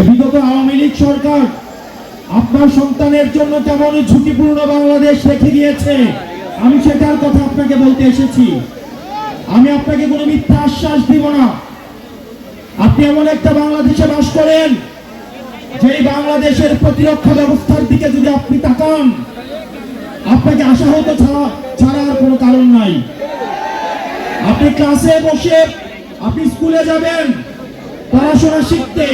বিগত আওয়ামী লীগ সরকার আপনার সন্তানের জন্য কেমন ঝুঁকিপূর্ণ বাংলাদেশ রেখে গিয়েছে? আমি সেটার কথা আপনাকে বলতে এসেছি। আমি আপনাকে কোনো মিথ্যা আশ্বাস দিব না। আপনি এমন একটা বাংলাদেশে বাস করেন, যেই বাংলাদেশের প্রতিরক্ষা ব্যবস্থার দিকে যদি আপনি তাকান, আপনাকে আশাহত ছাড়া ছাড়ার কোনো কারণ নাই। আপনি ক্লাসে বসে আপনি স্কুলে যাবেন, পড়াশোনা শিখতে।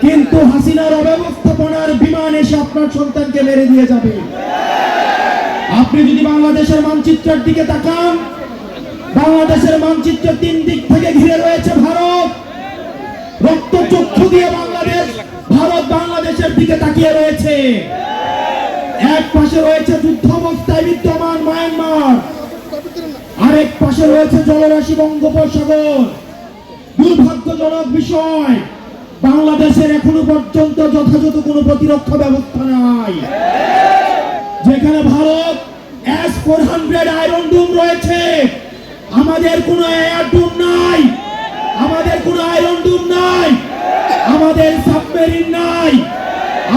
কিন্তু হাসিনার অব্যবস্থাপনার বিমান এসে আপনার সন্তানকে মেরে দিয়ে যাবে। আপনি যদি বাংলাদেশের মানচিত্রের দিকে তাকান, বাংলাদেশের মানচিত্র তিন দিক থেকে ঘিরে রয়েছে ভারত। রক্ত চক্ষু দিয়ে বাংলাদেশ, ভারত বাংলাদেশের দিকে তাকিয়ে রয়েছে। এক পাশে রয়েছে যুদ্ধ অবস্থায় বিদ্যমান মায়ানমার। আরেক পাশে রয়েছে জলরাশি বঙ্গোপসাগর। দুর্ভাগ্যজনক বিষয় বাংলাদেশের এখনও পর্যন্ত যথাযথ কোনো প্রতিরক্ষা ব্যবস্থা নাই। যেখানে Bharat S four hundred iron dome রয়েছে, আমাদের কোনো এয়ার ডুম নাই, আমাদের কোনো আয়রন ডুম নাই, আমাদের সাবমেরিন নাই,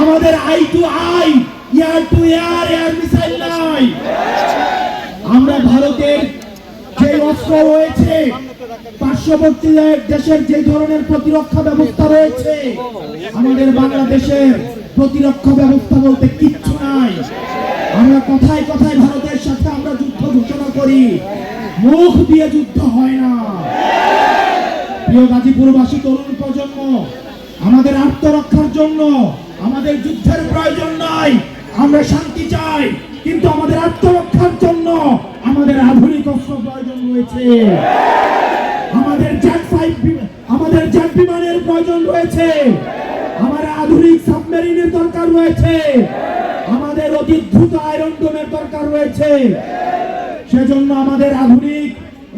আমাদের I to I air to air air missile নাই। আমরা ভারতের অস্ত্র রয়েছে। পার্শ্ববর্তী দেশের যে ধরনের প্রতিরক্ষা ব্যবস্থা রয়েছে, আমাদের বাংলাদেশের প্রতিরক্ষা ব্যবস্থা বলতে কিচ্ছু নাই। আমরা কথায় কথায় ভারতের সাথে আমরা যুদ্ধ ঘোষণা করি। মুখ দিয়ে যুদ্ধ হয় না। প্রিয় গাজীপুরবাসী, তরুণ প্রজন্ম, আমাদের আত্মরক্ষার জন্য, আমাদের যুদ্ধের প্রয়োজন নাই। আমরা শান্তি চাই, কিন্তু আমাদের আত্মরক্ষার জন্য আমাদের আধুনিক অস্ত্র প্রয়োজন রয়েছে। আমাদের জ্যাট ফাইভ আমাদের জ্যাট বিমানের প্রয়োজন রয়েছে। আমাদের আধুনিক সাবমেরিনের দরকার রয়েছে। আমাদের অতি দ্রুত আয়রন ডোমের দরকার রয়েছে। সেজন্য আমাদের আধুনিক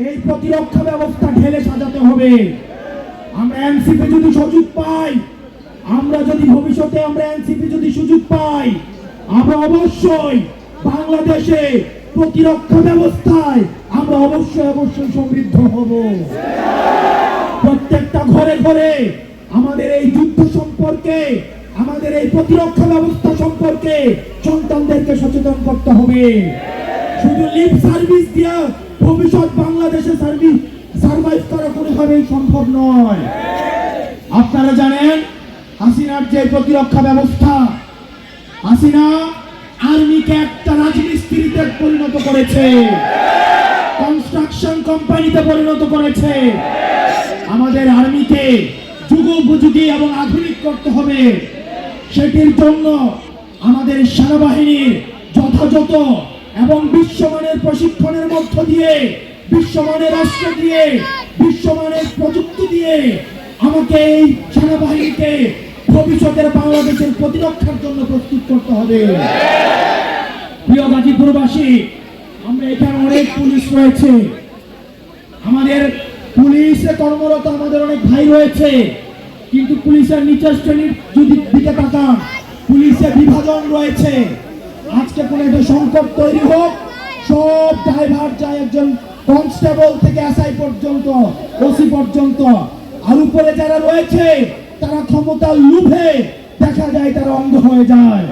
এই প্রতিরক্ষা ব্যবস্থা ঢেলে সাজাতে হবে। আমরা এনসিপি যদি সুযোগ পাই, আমরা যদি ভবিষ্যতে আমরা এনসিপি যদি সুযোগ পাই, আমরা অবশ্যই বাংলাদেশে প্রতিরক্ষা ব্যবস্থায় আমরা অবশ্যই অবশ্যই সমৃদ্ধ হব। প্রত্যেকটা ঘরে ঘরে আমাদের এই যুদ্ধ সম্পর্কে, আমাদের এই প্রতিরক্ষা ব্যবস্থা সম্পর্কে সন্তানদেরকে সচেতন করতে হবে। শুধু লিপ সার্ভিস দিয়ে ভবিষ্যৎ বাংলাদেশে সার্ভিস সার্ভাইভ করা কোনোভাবেই সম্ভব নয়। আপনারা জানেন, হাসিনার যে প্রতিরক্ষা ব্যবস্থা, হাসিনা আর্মিকে একটা রাজমিস্ত্রিতে পরিণত করেছে। কনস্ট্রাকশন কোম্পানিতে পরিণত করেছে। আমাদের আর্মিকে যুগোপযোগী এবং আধুনিক করতে হবে। সেটির জন্য আমাদের সেনাবাহিনীর যথাযথ এবং বিশ্বমানের প্রশিক্ষণের মধ্য দিয়ে, বিশ্বমানের অস্ত্র দিয়ে, বিশ্বমানের প্রযুক্তি দিয়ে আমাকে এই সেনাবাহিনীকে ভবিষ্যতের বাংলাদেশের প্রতিরক্ষার জন্য প্রস্তুত করতে হবে। প্রিয় গাজীপুরবাসী, আমরা এখানে অনেক পুলিশ রয়েছে। আমাদের পুলিশে কর্মরত আমাদের অনেক ভাই রয়েছে। কিন্তু পুলিশের নিচের শ্রেণির যদি দিকে তাকান, পুলিশে বিভাজন রয়েছে। আজকে কোনো একটা সংকট তৈরি হোক, সব ড্রাইভার চাই একজন কনস্টেবল থেকে এসআই পর্যন্ত, ওসি পর্যন্ত। আর উপরে যারা রয়েছে তারা ক্ষমতার লোভে দেখা যায় তারা অন্ধ হয়ে যায়।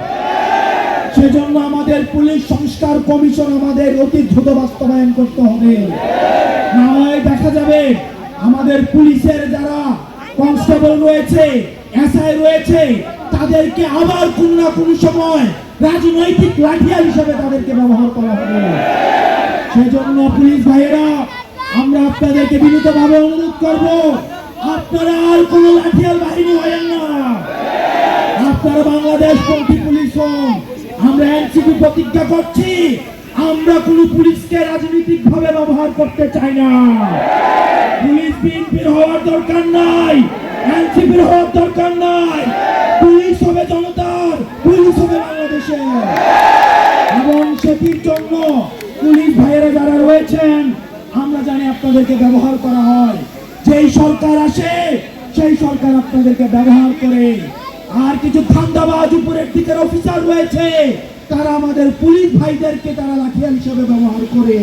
সেজন্য আমাদের পুলিশ সংস্কার কমিশন আমাদের অতি দ্রুত বাস্তবায়ন করতে হবে। না হয় দেখা যাবে আমাদের পুলিশের যারা কনস্টেবল রয়েছে, এসআই রয়েছে, তাদেরকে আবার কোন না কোন সময় রাজনৈতিক লাঠিয়াল হিসেবে তাদেরকে ব্যবহার করা হবে। সেজন্য পুলিশ ভাইয়েরা, আমরা আপনাদেরকে বিনীতভাবে অনুরোধ করব আপনারা আর কোনো লাঠিয়াল বাহিনী হয়েন না। আপনারা বাংলাদেশ পন্থী পুলিশ হন। আমরা এনসিপি প্রতিজ্ঞা করছি, আমরা কোন পুলিশকে রাজনৈতিক ভাবে ব্যবহার করতে চাই না। পুলিশ বিএনপির হওয়ার দরকার নাই, এনসিপির হওয়ার দরকার নাই। পুলিশ হবে জনতার, পুলিশ হবে বাংলাদেশের। এবং সেটির জন্য পুলিশ ভাইয়েরা যারা রয়েছেন, আমরা জানি আপনাদেরকে ব্যবহার করা হয়। যেই সরকার আসে, সেই সরকার আপনাদেরকে ব্যবহার করে। আর কিছু ধান্দাবাজ উপরের দিকের অফিসার রয়েছে, তারা আমাদের পুলিশ ভাইদেরকে তারা লাঠিয়াল হিসেবে ব্যবহার করে।